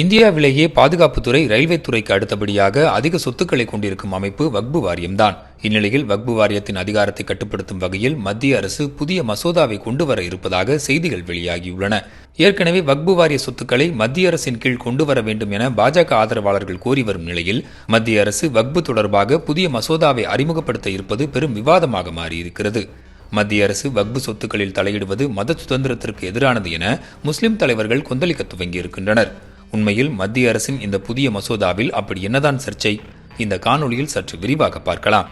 இந்தியாவிலேயே பாதுகாப்புத்துறை ரயில்வே துறைக்கு அடுத்தபடியாக அதிக சொத்துக்களை கொண்டிருக்கும் அமைப்பு வக்பு வாரியம்தான் இந்நிலையில் வக்பு வாரியத்தின் அதிகாரத்தை கட்டுப்படுத்தும் வகையில் மத்திய அரசு புதிய மசோதாவை கொண்டு வர இருப்பதாக செய்திகள் வெளியாகியுள்ளன. ஏற்கனவே வக்பு வாரிய சொத்துக்களை மத்திய அரசின் கீழ் கொண்டு வர வேண்டும் என பாஜக ஆதரவாளர்கள் கோரி வரும் நிலையில் மத்திய அரசு வக்பு தொடர்பாக புதிய மசோதாவை அறிமுகப்படுத்த இருப்பது பெரும் விவாதமாக மாறியிருக்கிறது. மத்திய அரசு வக்பு சொத்துக்களில் தலையிடுவது மத சுதந்திரத்திற்கு எதிரானது என முஸ்லிம் தலைவர்கள் கொந்தளிக்க துவங்கியிருக்கின்றனர். உண்மையில் மத்திய அரசின் இந்த புதிய மசோதாவில் அப்படி என்னதான் சர்ச்சை? இந்த காணொளியில் சற்று விரிவாக பார்க்கலாம்.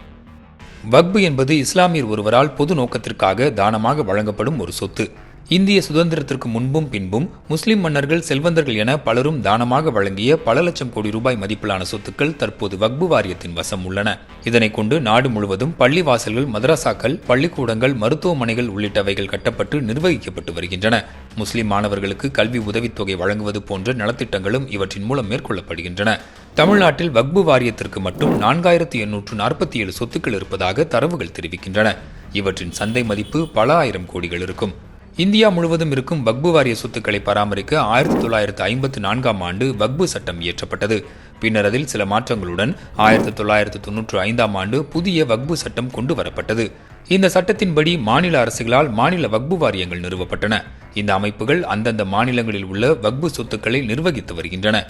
வக்பு என்பது இஸ்லாமியர் ஒருவரால் பொது நோக்கத்திற்காக தானமாக வழங்கப்படும் ஒரு சொத்து. இந்திய சுதந்திரத்திற்கு முன்பும் பின்பும் முஸ்லிம் மன்னர்கள் செல்வந்தர்கள் என பலரும் தானமாக வழங்கிய பல லட்சம் கோடி ரூபாய் மதிப்பிலான சொத்துக்கள் தற்போது வக்பு வாரியத்தின் வசம் உள்ளன. இதனை கொண்டு நாடு முழுவதும் பள்ளி வாசல்கள் மதரசாக்கள் பள்ளிக்கூடங்கள் மருத்துவமனைகள் உள்ளிட்டவைகள் கட்டப்பட்டு நிர்வகிக்கப்பட்டு வருகின்றன. முஸ்லிம் மாணவர்களுக்கு கல்வி உதவித்தொகை வழங்குவது போன்ற நலத்திட்டங்களும் இவற்றின் மூலம் மேற்கொள்ளப்படுகின்றன. தமிழ்நாட்டில் வக்பு வாரியத்திற்கு மட்டும் நான்காயிரத்து எண்ணூற்று நாற்பத்தி ஏழு சொத்துக்கள் இருப்பதாக தரவுகள் தெரிவிக்கின்றன. இவற்றின் சந்தை மதிப்பு பல ஆயிரம் கோடிகள் இருக்கும். இந்தியா முழுவதும் இருக்கும் வக்பு வாரிய சொத்துக்களை பராமரிக்க ஆயிரத்தி தொள்ளாயிரத்து ஐம்பத்து நான்காம் ஆண்டு வக்பு சட்டம் இயற்றப்பட்டது. பின்னர் அதில் சில மாற்றங்களுடன் ஆயிரத்தி தொள்ளாயிரத்து தொன்னூற்று ஐந்தாம் ஆண்டு புதிய வக்பு சட்டம் கொண்டு வரப்பட்டது. இந்த சட்டத்தின்படி மாநில அரசுகளால் மாநில வக்பு வாரியங்கள் நிறுவப்பட்டன. இந்த அமைப்புகள் அந்தந்த மாநிலங்களில் உள்ள வக்பு சொத்துக்களை நிர்வகித்து வருகின்றன.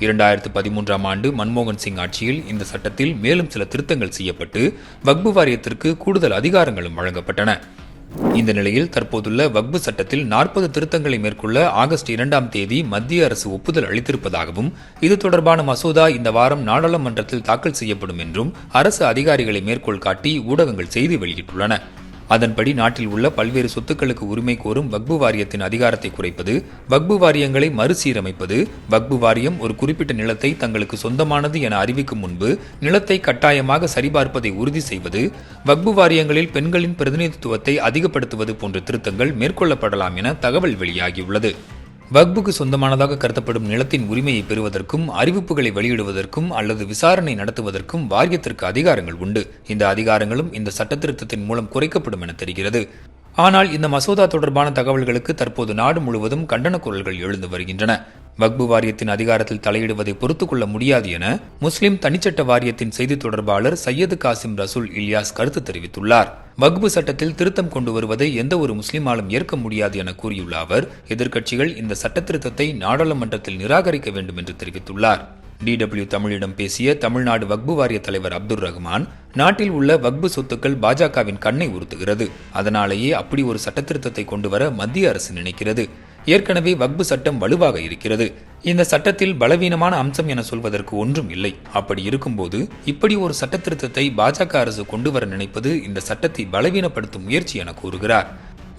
இரண்டாயிரத்து பதிமூன்றாம் ஆண்டு மன்மோகன் சிங் ஆட்சியில் இந்த சட்டத்தில் மேலும் சில திருத்தங்கள் செய்யப்பட்டு வக்பு வாரியத்திற்கு கூடுதல் அதிகாரங்களும் வழங்கப்பட்டன. இந்த நிலையில் தற்போதுள்ள வக்பு சட்டத்தில் நாற்பது திருத்தங்களை மேற்கொள்ள ஆகஸ்ட் இரண்டாம் தேதி மத்திய அரசு ஒப்புதல் அளித்திருப்பதாகவும் இது தொடர்பான மசோதா இந்த வாரம் நாடாளுமன்றத்தில் தாக்கல் செய்யப்படும் என்றும் அரசு அதிகாரிகளை மேற்கோள் காட்டி ஊடகங்கள் செய்தி வெளியிட்டுள்ளன. அதன்படி நாட்டில் உள்ள பல்வேறு சொத்துக்களுக்கு உரிமை கோரும் வக்பு வாரியத்தின் அதிகாரத்தை குறைப்பது வக்பு வாரியங்களை மறுசீரமைப்பது வக்பு வாரியம் ஒரு குறிப்பிட்ட நிலத்தை தங்களுக்கு சொந்தமானது என அறிவிக்கும் முன்பு நிலத்தை கட்டாயமாக சரிபார்ப்பதை உறுதி செய்வது வக்பு வாரியங்களில் பெண்களின் பிரதிநிதித்துவத்தை அதிகப்படுத்துவது போன்ற திருத்தங்கள் மேற்கொள்ளப்படலாம் என தகவல் வெளியாகியுள்ளது. வக்புக்கு சொந்தமானதாக கருதப்படும் நிலத்தின் உரிமையை பெறுவதற்கும் அறிவிப்புகளை வெளியிடுவதற்கும் அல்லது விசாரணை நடத்துவதற்கும் வாரியத்திற்கு அதிகாரங்கள் உண்டு. இந்த அதிகாரங்களும் இந்த சட்டத்திருத்தத்தின் மூலம் குறைக்கப்படும் என தெரிகிறது. ஆனால் இந்த மசோதா தொடர்பான தகவல்களுக்கு தற்போது நாடு முழுவதும் கண்டன குரல்கள் எழுந்து வருகின்றன. வக்பு வாரியத்தின் அதிகாரத்தில் தலையிடுவதை பொறுத்துக் கொள்ள முடியாது என முஸ்லிம் தனிச்சட்ட வாரியத்தின் செய்தி தொடர்பாளர் சையது காசிம் ரசூல் இலியாஸ் கருத்து தெரிவித்துள்ளார். வக்பு சட்டத்தில் திருத்தம் கொண்டு வருவதை எந்த ஒரு முஸ்லிமாலும் ஏற்க முடியாது என கூறியுள்ள அவர் எதிர்க்கட்சிகள் இந்த சட்ட திருத்தத்தை நாடாளுமன்றத்தில் நிராகரிக்க வேண்டும் என்று தெரிவித்துள்ளார். டிடபிள்யூ தமிழிடம் பேசிய தமிழ்நாடு வக்பு வாரிய தலைவர் அப்துல் ரஹ்மான் நாட்டில் உள்ள வக்பு சொத்துக்கள் பாஜகவின் கண்ணை உறுத்துகிறது. அதனாலேயே அப்படி ஒரு சட்டத்திருத்தத்தை கொண்டு வர மத்திய அரசு நினைக்கிறது. ஏற்கனவே வக்பு சட்டம் வலுவாக இருக்கிறது. இந்த சட்டத்தில் பலவீனமான அம்சம் என சொல்வதற்கு ஒன்றும் இல்லை. அப்படி இருக்கும்போது இப்படி ஒரு சட்டத்திருத்தத்தை பாஜக அரசு கொண்டு வர நினைப்பது இந்த சட்டத்தை பலவீனப்படுத்தும் முயற்சி என கூறுகிறார்.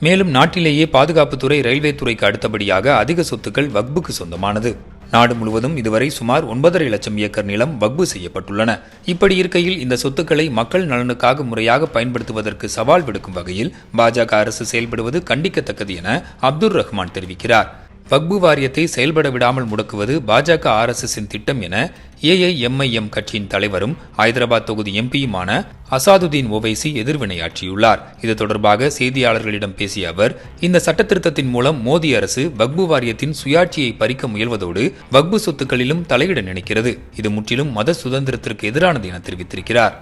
மேலும் நாட்டிலேயே பாதுகாப்புத்துறை ரயில்வே துறைக்கு அடுத்தபடியாக அதிக சொத்துக்கள் வக்புக்கு சொந்தமானது. நாடு முழுவதும் இதுவரை சுமார் ஒன்பதரை லட்சம் ஏக்கர் நிலம் வக்பு செய்யப்பட்டுள்ளன. இப்படி இருக்கையில் இந்த சொத்துக்களை மக்கள் நலனுக்காக முறையாக பயன்படுத்துவதற்கு சவால் விடுக்கும் வகையில் பாஜக அரசு செயல்படுவது கண்டிக்கத்தக்கது என அப்துல் ரஹ்மான் தெரிவிக்கிறார். வக்பு வாரியத்தை செயல்பட விடாமல் முடக்குவது பாஜக ஆர்எஸ்எஸின் திட்டம் என ஏஐஎம்ஐஎம் கட்சியின் தலைவரும் ஐதராபாத் தொகுதி எம்பியுமான அசாதுதீன் ஒவைசி எதிர்வினையாற்றியுள்ளார். இது தொடர்பாக செய்தியாளர்களிடம் பேசிய அவர் இந்த சட்டத்திருத்தத்தின் மூலம் மோடி அரசு வக்பு வாரியத்தின் சுயாட்சியை பறிக்க முயல்வதோடு வக்பு சொத்துக்களிலும் தலையிட நினைக்கிறது. இது முற்றிலும் மத சுதந்திரத்திற்கு எதிரானது என தெரிவித்திருக்கிறார்.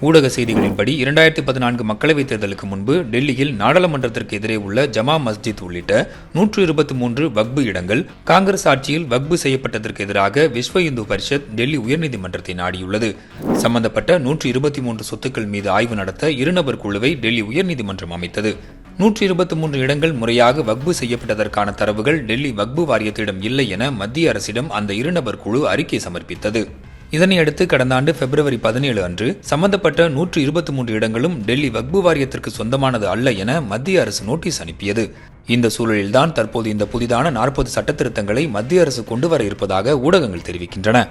ஊடக செய்திகளின்படி இரண்டாயிரத்தி பதினான்கு மக்களவைத் தேர்தலுக்கு முன்பு டெல்லியில் நாடாளுமன்றத்திற்கு எதிரே உள்ள ஜமா மஸ்ஜித் உள்ளிட்ட நூற்று இருபத்தி மூன்று வக்பு இடங்கள் காங்கிரஸ் ஆட்சியில் வக்பு செய்யப்பட்டதற்கு எதிராக விஸ்வ இந்து பரிஷத் டெல்லி உயர்நீதிமன்றத்தை நாடியுள்ளது. சம்பந்தப்பட்ட நூற்று இருபத்தி மூன்று சொத்துக்கள் மீது ஆய்வு நடத்த இருநபர் குழுவை டெல்லி உயர்நீதிமன்றம் அமைத்தது. நூற்றி இருபத்தி மூன்று இடங்கள் முறையாக வக்பு செய்யப்பட்டதற்கான தரவுகள் டெல்லி வக்பு வாரியத்திடம் இல்லை என மத்திய அரசிடம் அந்த இருநபர் குழு அறிக்கை சமர்ப்பித்தது. இதனையடுத்து கடந்த ஆண்டு பிப்ரவரி பதினேழு அன்று சம்பந்தப்பட்ட நூற்று இருபத்தி மூன்று இடங்களும் டெல்லி வக்பு வாரியத்திற்கு சொந்தமானது அல்ல என மத்திய அரசு நோட்டீஸ் அனுப்பியது. இந்த சூழலில்தான் தற்போது இந்த புதிதான நாற்பது சட்டத்திருத்தங்களை மத்திய அரசு கொண்டு வர இருப்பதாக ஊடகங்கள் தெரிவிக்கின்றன.